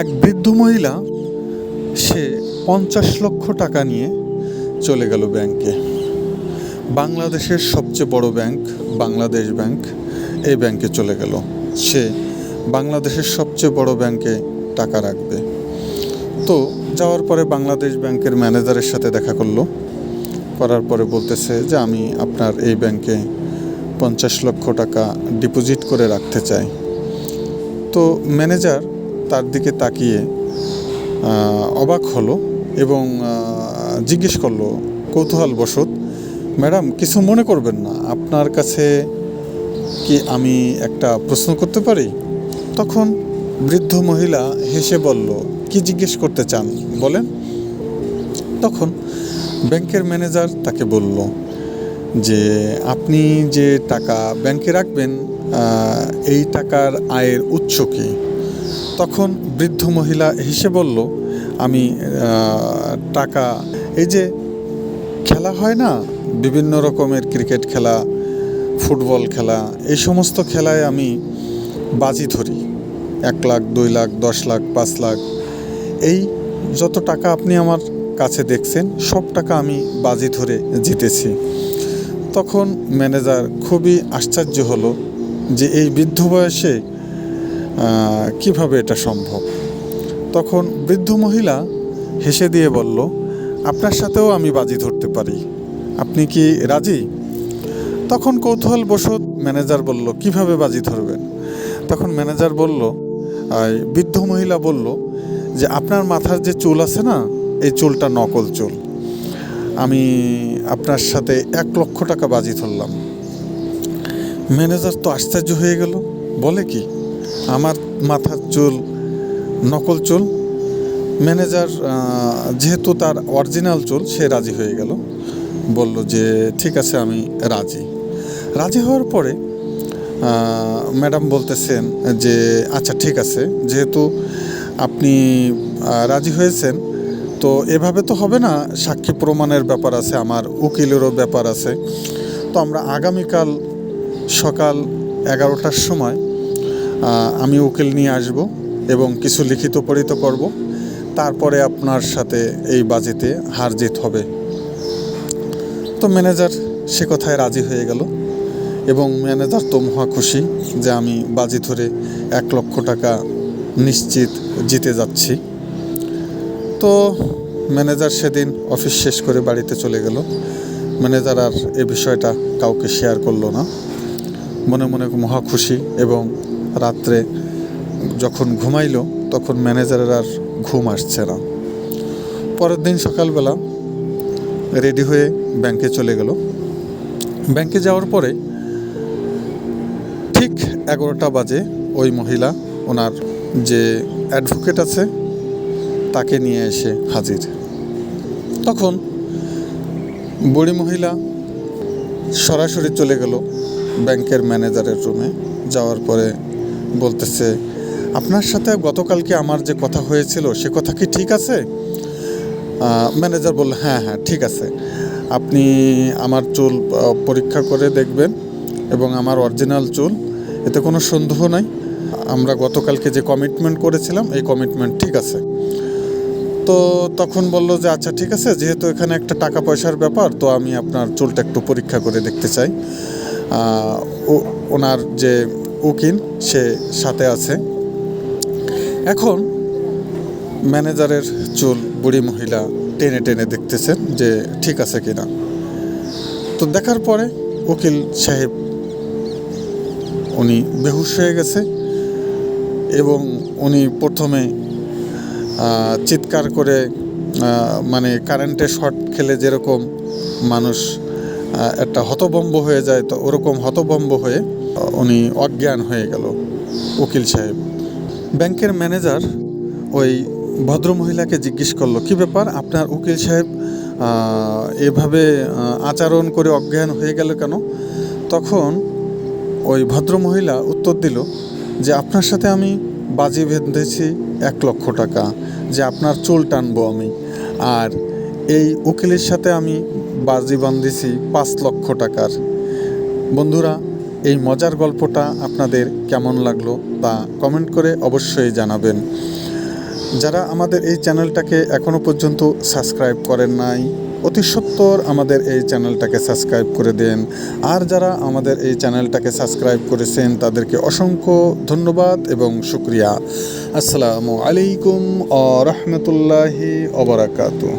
এক বৃদ্ধ মহিলা, সে পঞ্চাশ লক্ষ টাকা নিয়ে চলে গেল ব্যাংকে। বাংলাদেশের সবচেয়ে বড় ব্যাংক, বাংলাদেশ ব্যাংক, এই ব্যাংকে চলে গেল। সে বাংলাদেশের সবচেয়ে বড় ব্যাংকে টাকা রাখবে। তো যাওয়ার পরে বাংলাদেশ ব্যাংকের ম্যানেজারের সাথে দেখা করল। করার পরে বলতেছে যে, আমি আপনার এই ব্যাংকে পঞ্চাশ লক্ষ টাকা ডিপোজিট করে রাখতে চাই। তো ম্যানেজার তার দিকে তাকিয়ে অবাক হলো এবং জিজ্ঞেস করল, কৌতূহলবশত, ম্যাডাম, কিছু মনে করবেন না। আপনার কাছে কি আমি একটা প্রশ্ন করতে পারি? তখন বৃদ্ধ মহিলা হেসে বলল, কি জিজ্ঞেস করতে চান, বলেন? তখন ব্যাংকের ম্যানেজার তাকে বলল যে, আপনি যে টাকা ব্যাংকে রাখবেন এই টাকার আয়ের উৎস কী? তখন বৃদ্ধ মহিলা হেসে বলল, আমি টাকা। এই যে খেলা হয় না? বিভিন্ন রকমের ক্রিকেট খেলা, ফুটবল খেলা, এই সমস্ত খেলায় আমি বাজি ধরি। এক লাখ, দুই লাখ, দশ লাখ, পাঁচ লাখ। এই যত টাকা আপনি আমার কাছে দেখছেন, সব টাকা আমি বাজি ধরে জিতেছি। তখন ম্যানেজার খুবই আশ্চর্য হলো যে এই বৃদ্ধ বয়সে কীভাবে এটা সম্ভব? তখন বৃদ্ধ মহিলা হেসে দিয়ে বলল, আপনার সাথেও আমি বাজি ধরতে পারি। আপনি কি রাজি? তখন কৌতূহল কৌতূহলবশত ম্যানেজার বলল, কীভাবে বাজি ধরবেন? তখন ম্যানেজার বলল বৃদ্ধ মহিলা বলল যে, আপনার মাথার যে চুল আছে না, এই চুলটা নকল চুল। আমি আপনার সাথে এক লক্ষ টাকা বাজি ধরলাম। ম্যানেজার তো আশ্চর্য হয়ে গেল। বলে কি? আমার মাথার চুল, নকল চুল। ম্যানেজার যেহেতু তার অরিজিনাল চুল, সে রাজি হয়ে গেল। বলল যে, ঠিক আছে, আমি রাজি। রাজি হওয়ার পরে ম্যাডাম বলতেছেন যে আচ্ছা ঠিক আছে, যেহেতু আপনি রাজি হয়েছেন, তো এভাবে তো হবে না, সাক্ষী প্রমাণের ব্যাপার আছে, আমার উকিলেরও ব্যাপার আছে। তো আমরা আগামীকাল সকাল এগারোটার সময় আমি উকিল নিয়ে আসব এবং কিছু লিখিত পড়িত করব। তারপরে আপনার সাথে এই বাজিতে হার জিত হবে। তো ম্যানেজার সে কথায় রাজি হয়ে গেল এবং ম্যানেজার তো মহা খুশি যে আমি বাজি ধরে এক লক্ষ টাকা নিশ্চিত জিতে যাচ্ছি। তো ম্যানেজার সেদিন অফিস শেষ করে বাড়িতে চলে গেল। ম্যানেজার আর এ বিষয়টা কাউকে শেয়ার করল না। মনে মনে মহা খুশি এবং রাত্রে যখন ঘুমাইলো, তখন ম্যানেজারের আর ঘুম আসছে না। পরের দিন সকালবেলা রেডি হয়ে ব্যাংকে চলে গেল। ব্যাংকে যাওয়ার পরে ঠিক এগারোটা বাজে ওই মহিলা, ওনার যে অ্যাডভোকেট আছে, তাকে নিয়ে এসে হাজির। তখন বুড়ি মহিলা সরাসরি চলে গেল ব্যাংকের ম্যানেজারের রুমে। যাওয়ার পরে বলতেছে, আপনার সাথে গতকালকে আমার যে কথা হয়েছিল, সে কথা কি ঠিক আছে? ম্যানেজার বলল হ্যাঁ হ্যাঁ ঠিক আছে। আপনি আমার চুল পরীক্ষা করে দেখবেন এবং আমার অরিজিনাল চুল, এতে কোনো সন্দেহ নাই। আমরা গতকালকে যে কমিটমেন্ট করেছিলাম, এই কমিটমেন্ট ঠিক আছে। তো তখন বলল যে আচ্ছা ঠিক আছে, যেহেতু এখানে একটা টাকা পয়সার ব্যাপার, তো আমি আপনার চুলটা একটু পরীক্ষা করে দেখতে চাই। ওনার যে উকিল, সে সাথে আছে। এখন ম্যানেজারের চুল বুড়ি মহিলা টেনে টেনে দেখতেছেন যে ঠিক আছে কিনা। তো দেখার পরে উকিল সাহেব, উনি বেহুশ হয়ে গেছে এবং উনি প্রথমে চিৎকার করে মানে কারেন্টে শর্ট খেলে যেরকম মানুষ একটা হতভম্ব হয়ে যায়, তো ওরকম হতভম্ব হয়ে উনি অজ্ঞান হয়ে গেল, উকিল সাহেব। ব্যাংকের ম্যানেজার ওই ভদ্রমহিলাকে জিজ্ঞেস করল, কি ব্যাপার? আপনার উকিল সাহেব এভাবে আচরণ করে অজ্ঞান হয়ে গেল কেন? তখন ওই ভদ্রমহিলা উত্তর দিল যে, আপনার সাথে আমি বাজি বেঁধেছি এক লক্ষ টাকা, যে আপনার চুল টানবো আমি। আর এই উকিলের সাথে আমি বাজি বাঁধেছি পাঁচ লক্ষ টাকার। বন্ধুরা এই মজার গল্পটা আপনাদের কেমন লাগল তা কমেন্ট করে অবশ্যই জানাবেন। যারা আমাদের এই চ্যানেলটাকে এখনও পর্যন্ত সাবস্ক্রাইব করেন নাই, অতি সত্বর আমাদের এই চ্যানেলটাকে সাবস্ক্রাইব করে দেন। আর যারা আমাদের এই চ্যানেলটাকে সাবস্ক্রাইব করেছেন, তাদেরকে অসংখ্য ধন্যবাদ এবং শুক্রিয়া। আসসালামু আলাইকুম আ রহমতুল্লাহি অবরাকাতু